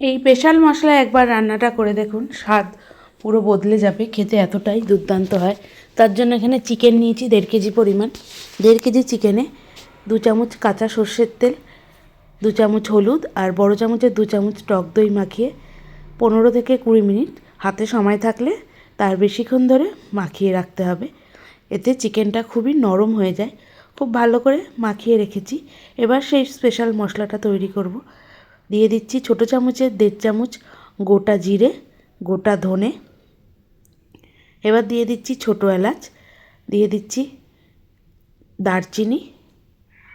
এই স্পেশাল মশলা একবার রান্নাটা করে দেখুন, স্বাদ পুরো বদলে যাবে, খেতে এতটাই দুর্দান্ত হয়। তার জন্য এখানে চিকেন নিয়েছি, দেড় কেজি পরিমাণ। দেড় কেজি চিকেনে দু চামচ কাঁচা সর্ষের তেল, দু চামচ হলুদ আর বড় চামচের দু চামচ টক দই মাখিয়ে পনেরো থেকে কুড়ি মিনিট হাতে সময় থাকলে তার বেশিক্ষণ ধরে মাখিয়ে রাখতে হবে। এতে চিকেনটা খুবই নরম হয়ে যায়। খুব ভালো করে মাখিয়ে রেখেছি। এবার সেই স্পেশাল মশলাটা তৈরি করব। দিয়ে দিচ্ছি ছোটো চামচের দেড় চামচ গোটা জিরে, গোটা ধনে। এবার দিয়ে দিচ্ছি ছোটো এলাচ, দিয়ে দিচ্ছি দারচিনি,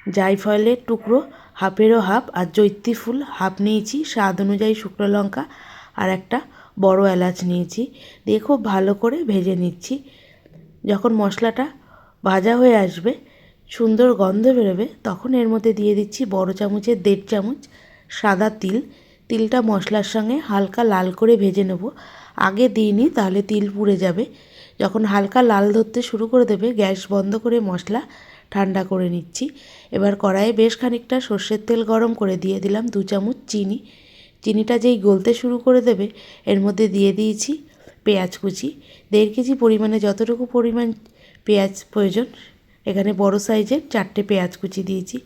জায়ফলের টুকরো, হাফেরও হাফ আর জৈত্রী ফুল হাফ নিয়েছি, স্বাদ অনুযায়ী শুকনো লঙ্কা আর একটা বড় এলাচ নিয়েছি। দিয়ে খুব ভালো করে ভেজে নিচ্ছি। যখন মশলাটা ভাজা হয়ে আসবে, সুন্দর গন্ধ বেরোবে, তখন এর মধ্যে দিয়ে দিচ্ছি বড় চামচের দেড় চামচ সাদা তিল। তিলটা মশলার সঙ্গে হালকা লাল করে ভেজে নেব। আগে দিইনি তাহলে তিল পুড়ে যাবে। যখন হালকা লাল ধরতে শুরু করে দেবে, গ্যাস বন্ধ করে মশলা ঠান্ডা করে নিচ্ছি। এবার কড়াইয়ে বেশ খানিকটা সর্ষের তেল গরম করে দিয়ে দিলাম দু চামচ চিনি। চিনিটা যেই গলতে শুরু করে দেবে, এর মধ্যে দিয়ে দিয়েছি পেঁয়াজ কুচি। দেড় কেজি পরিমাণে যতটুকু পরিমাণ পেঁয়াজ প্রয়োজন, এখানে বড় সাইজের চারটে পেঁয়াজ কুচি দিয়েছি।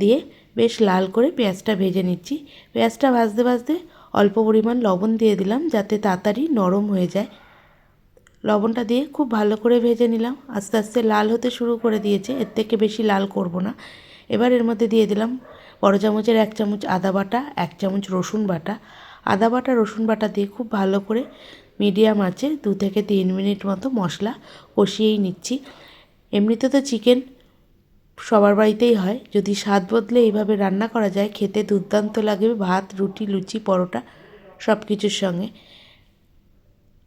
দিয়ে বেশ লাল করে পেঁয়াজটা ভেজে নিচ্ছি। পেঁয়াজটা ভাজতে ভাজতে অল্প পরিমাণ লবণ দিয়ে দিলাম যাতে তাড়াতাড়ি নরম হয়ে যায়। লবণটা দিয়ে খুব ভালো করে ভেজে নিলাম। আস্তে আস্তে লাল হতে শুরু করে দিয়েছে। এর থেকে বেশি লাল করব না। এবার এর মধ্যে দিয়ে দিলাম বড় চামচের এক চামচ আদা বাটা, এক চামচ রসুন বাটা। আদা বাটা, রসুন বাটা দিয়ে খুব ভালো করে মিডিয়াম আছে দু থেকে তিন মিনিট মতো মশলা কষিয়েই নিচ্ছি। এমনিতে তো চিকেন সবার বাড়িতেই হয়। যদি স্বাদ বদলে এইভাবে রান্না করা যায়, খেতে দুর্দান্ত লাগবে ভাত, রুটি, লুচি, পরোটা সব কিছুর সঙ্গে।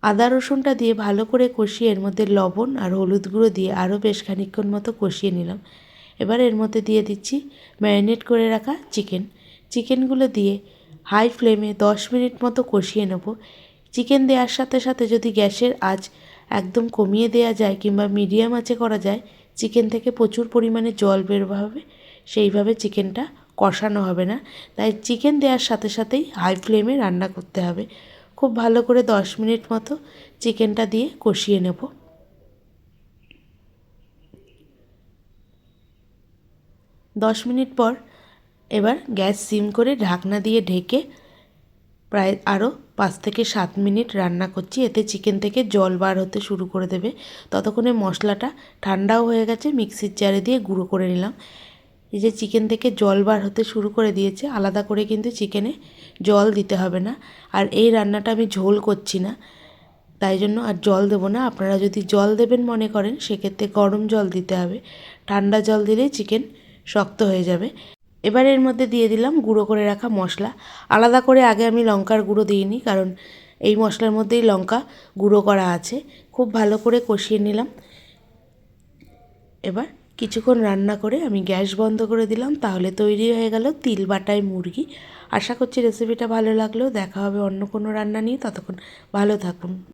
আদা রসুনটা দিয়ে ভালো করে কষিয়ে এর মধ্যে লবণ আর হলুদ গুঁড়ো দিয়ে আরও বেশ খানিকক্ষণ মতো কষিয়ে নিলাম। এবার এর মধ্যে দিয়ে দিচ্ছি ম্যারিনেট করে রাখা চিকেন। চিকেনগুলো দিয়ে হাই ফ্লেমে দশ মিনিট মতো কষিয়ে নেব। চিকেন দেওয়ার সাথে সাথে যদি গ্যাসের আঁচ একদম কমিয়ে দেওয়া যায় কিংবা মিডিয়াম আঁচে করা যায় চিকেন থেকে প্রচুর পরিমাণে জল বের হবে, সেইভাবে চিকেনটা কষানো হবে না। তাই চিকেন দেওয়ার সাথে সাথেই হাই ফ্লেমে রান্না করতে হবে। খুব ভালো করে দশ মিনিট মতো চিকেনটা দিয়ে কষিয়ে নেব। দশ মিনিট পর এবার গ্যাস সিম করে ঢাকনা দিয়ে ঢেকে প্রায় আরও পাঁচ থেকে সাত মিনিট রান্না করছি। এতে চিকেন থেকে জল বার হতে শুরু করে দেবে। ততক্ষণে মশলাটা ঠান্ডাও হয়ে গেছে মিক্সির জারে দিয়ে গুঁড়ো করে নিলাম। এই যে চিকেন থেকে জল বার হতে শুরু করে দিয়েছে, আলাদা করে কিন্তু চিকেনে জল দিতে হবে না। আর এই রান্নাটা আমি ঝোল করছি না, তাই জন্য আর জল দেবো না। আপনারা যদি জল দেবেন মনে করেন, সেক্ষেত্রে গরম জল দিতে হবে। ঠান্ডা জল দিলেই চিকেন শক্ত হয়ে যাবে। এবার এর মধ্যে দিয়ে দিলাম গুঁড়ো করে রাখা মশলা। আলাদা করে আগে আমি লঙ্কার গুঁড়ো দিইনি, কারণ এই মশলার মধ্যেই লঙ্কা গুঁড়ো করা আছে। খুব ভালো করে কষিয়ে নিলাম। এবার কিছুক্ষণ রান্না করে আমি গ্যাস বন্ধ করে দিলাম, তাহলে তৈরি হয়ে গেল তিল বাটায় মুরগি। আশা করছি রেসিপিটা ভালো লাগলেও দেখা হবে অন্য কোনো রান্না নিয়ে, ততক্ষণ ভালো থাকুন।